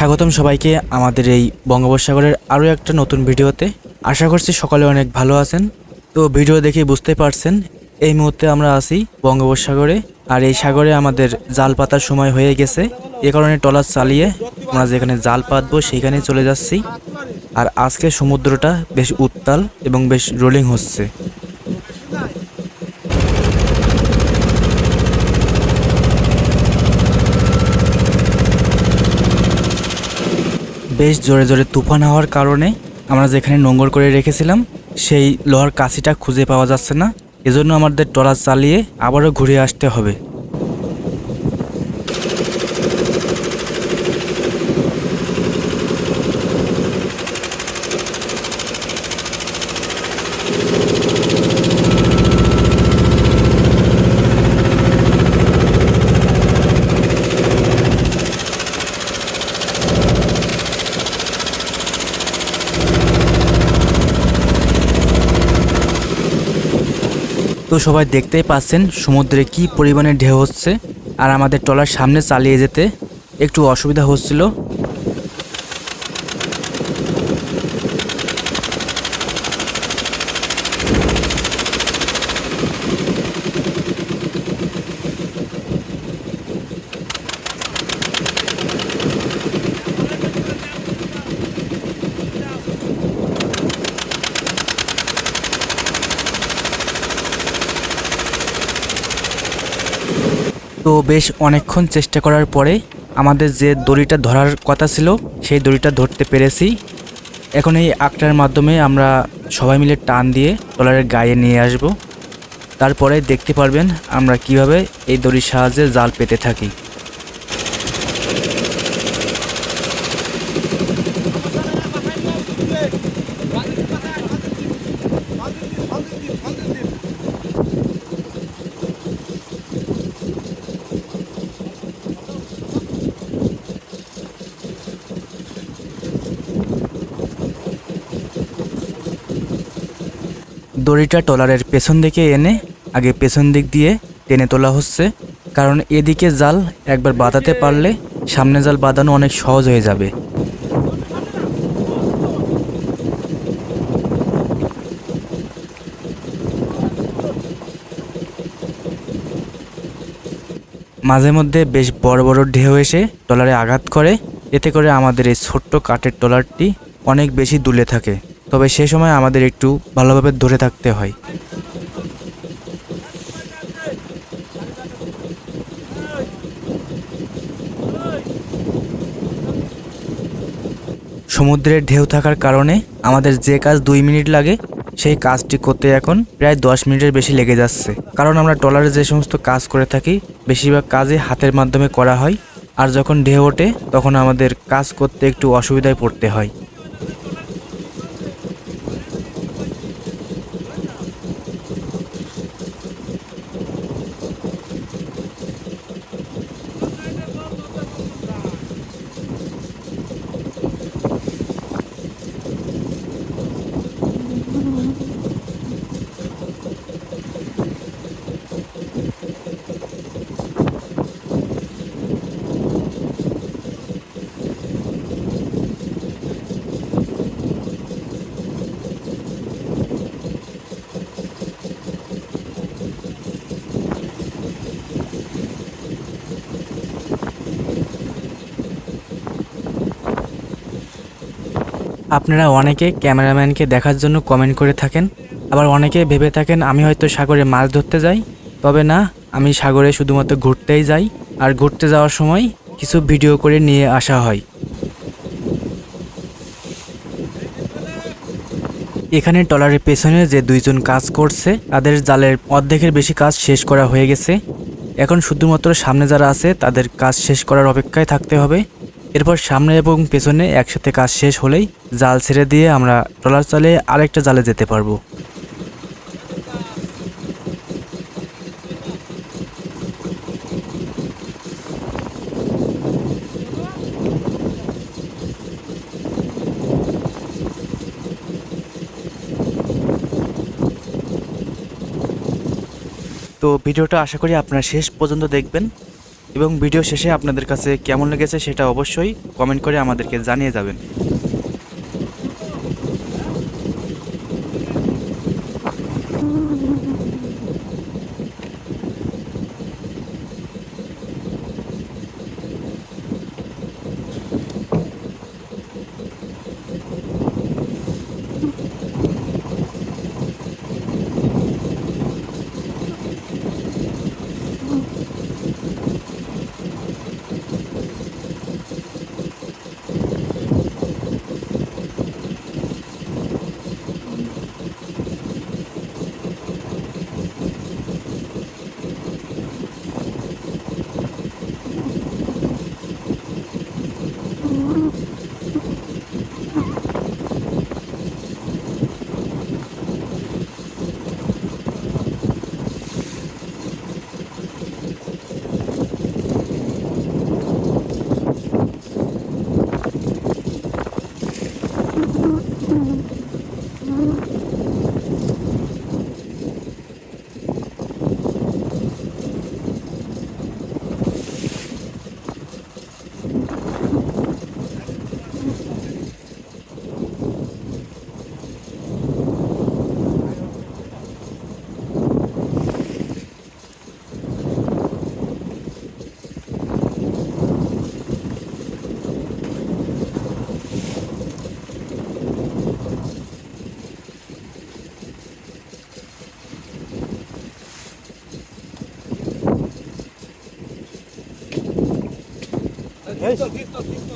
স্বাগতম সবাইকে আমাদের এই বঙ্গোপসাগরের আরও একটা নতুন ভিডিওতে। আশা করছি সকলে অনেক ভালো আছেন। তো ভিডিও দেখে বুঝতে পারছেন, এই মুহূর্তে আমরা আছি বঙ্গোপসাগরে। আর এই সাগরে আমাদের জাল পাতার সময় হয়ে গেছে। এ কারণে টলার চালিয়ে আমরা যেখানে জাল পাতবো সেইখানে চলে যাচ্ছি। আর আজকে সমুদ্রটা বেশ উত্তাল এবং বেশ রোলিং হচ্ছে। বেশ জোরে জোরে তুফান হওয়ার কারণে আমরা যেখানে নোংর করে রেখেছিলাম, সেই লোহার কাছিটা খুঁজে পাওয়া যাচ্ছে না। এজন্য আমাদের ট্রলার চালিয়ে আবারও ঘুরে আসতে হবে। তো সবাই দেখতেই পাচ্ছেন সমুদ্রে কি পরিমাণে ঢেউ হচ্ছে। আর আমাদের টলার সামনে চালিয়ে যেতে একটু অসুবিধা হচ্ছিল। তো বেশ অনেকক্ষণ চেষ্টা করার পরে আমাদের যে দড়িটা ধরার কথা ছিল, সেই দড়িটা ধরতে পেরেছি। এখন এই আঁকটার মাধ্যমে আমরা সবাই মিলে টান দিয়ে ট্রলারের গায়ে নিয়ে আসব। তারপরে দেখতে পারবেন আমরা কীভাবে এই দড়ির সাহায্যে জাল পেতে থাকি। দড়িটা ট্রলারের পেছন দিকে এনে আগে পেছন দিক দিয়ে টেনে তোলা হচ্ছে। কারণ এদিকে জাল একবার বাঁধাতে পারলে সামনে জাল বাঁধানো অনেক সহজ হয়ে যাবে। মাঝে মধ্যে বেশ বড় বড় ঢেউ এসে ট্রলারে আঘাত করে। এতে করে আমাদের এই ছোট্ট কাঠের ট্রলারটি অনেক বেশি দুলে থাকে। তবে সে সময় আমাদের একটু ভালোভাবে ধরে থাকতে হয়। সমুদ্রের ঢেউ থাকার কারণে আমাদের যে কাজ দুই মিনিট লাগে, সেই কাজটি করতে এখন প্রায় দশ মিনিটের বেশি লেগে যাচ্ছে। কারণ আমরা ট্রলারে যে সমস্ত কাজ করে থাকি, বেশিরভাগ কাজই হাতের মাধ্যমে করা হয়, আর যখন ঢেউ ওঠে, তখন আমাদের কাজ করতে একটু অসুবিধায় পড়তে হয়। আপনারা অনেকে ক্যামেরাম্যানকে দেখার জন্য কমেন্ট করে থাকেন, আবার অনেকে ভেবে থাকেন আমি হয়তো সাগরে মাছ ধরতে যাই। তবে না, আমি সাগরে শুধুমাত্র ঘুরতেই যাই, আর ঘুরতে যাওয়ার সময় কিছু ভিডিও করে নিয়ে আসা হয়। এখানে ট্রলারের পেছনে যে দুইজন কাজ করছে, তাদের জালের অর্ধেকের বেশি কাজ শেষ করা হয়ে গেছে। এখন শুধুমাত্র সামনে যারা আছে, তাদের কাজ শেষ করার অপেক্ষায় থাকতে হবে। এরপর সামনে এবং পেছনে একসাথে কাজ শেষ হলেই জাল ছেড়ে দিয়ে আমরা ট্রলার চালিয়ে আরেকটা জালে যেতে পারব। তো ভিডিওটা আশা করি আপনারা শেষ পর্যন্ত দেখবেন। এবং ভিডিও শেষে আপনাদের কাছে কেমন লেগেছে সেটা অবশ্যই কমেন্ট করে আমাদেরকে জানিয়ে যাবেন। listo, listo, listo.